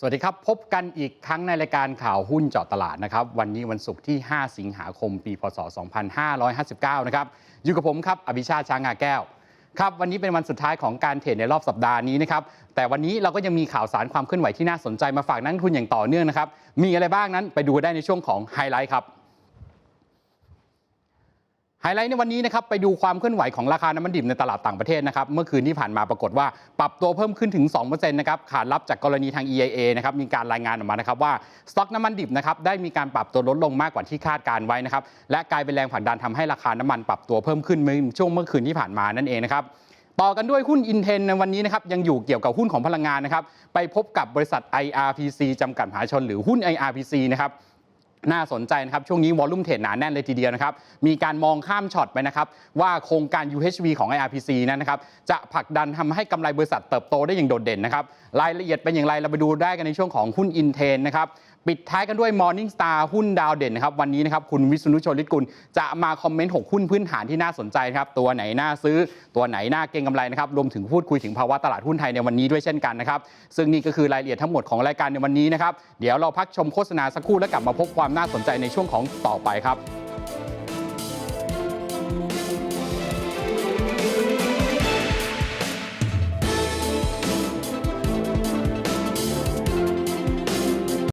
สวัสดีครับ พบกันอีกครั้งในรายการข่าวหุ้นเจาะตลาดนะครับ วันนี้วันศุกร์ที่ 5 สิงหาคม ปีพศ 2559 นะครับ อยู่กับผมครับ อภิชาติช้างงาแก้ว ครับ วันนี้เป็นวันสุดท้ายของการเทรดในรอบสัปดาห์นี้นะครับ แต่วันนี้เราก็ยังมีข่าวสารความเคลื่อนไหวที่น่าสนใจมาฝากนักลงทุนอย่างต่อเนื่องนะครับ มีอะไรบ้างนั้นไปดูได้ในช่วงของไฮไลท์ครับ ไฮไลท์ในวันนี้นะครับไปดูความเคลื่อนไหวของราคาน้ำมันดิบในตลาดต่างประเทศนะครับเมื่อคืนที่ผ่านมาปรากฏว่าปรับตัวเพิ่มขึ้นถึง2%นะครับขานรับจากกรณีทาง EIA นะครับมีการรายงานออกมานะครับว่าสต็อกน้ำมันดิบนะครับได้มีการปรับตัวลดลงมากกว่าที่คาดการไว้นะครับและกลายเป็นแรงผลักดันทำให้ราคาน้ำมันปรับตัวเพิ่มขึ้นเมื่อช่วงเมื่อคืนที่ผ่านมานั่นเองนะครับต่อกันด้วยหุ้นอินเทนในวันนี้นะครับยังอยู่เกี่ยวกับหุ้นของพลังงานนะครับไปพบกับบริษัท IRPC จำกัดมหาชนหรือหุ้น IRPC นะครับ น่าสนใจนะครับ ช่วงนี้วอลลุ่มเทรดหนาแน่นเลยทีเดียวนะครับ มีการมองข้ามช็อตไปนะครับ ว่าโครงการ UHV ของ IRPC นั้นนะครับ จะผลักดันทำให้กำไรบริษัทเติบโตได้อย่างโดดเด่นนะครับ รายละเอียดเป็นอย่างไรเราไปดูได้กันในช่วงของหุ้นอินเทนนะครับ ปิดท้ายกันด้วย Morning Star หุ้นดาวเด่นนะครับ วันนี้นะครับ คุณวิษณุชลิตกุล จะมาคอมเมนต์ 6 หุ้นพื้นฐานที่น่าสนใจนะครับตัวไหนน่าซื้อ ตัวไหนน่าเก็งกำไรนะครับรวมถึงพูดคุยถึงภาวะตลาดหุ้นไทยในวันนี้ด้วยเช่นกันนะครับซึ่งนี่ก็คือรายละเอียดทั้งหมดของรายการในวันนี้นะครับเดี๋ยวเราพักชมโฆษณาสักครู่แล้วกลับมาพบความน่าสนใจในช่วงของต่อไปครับ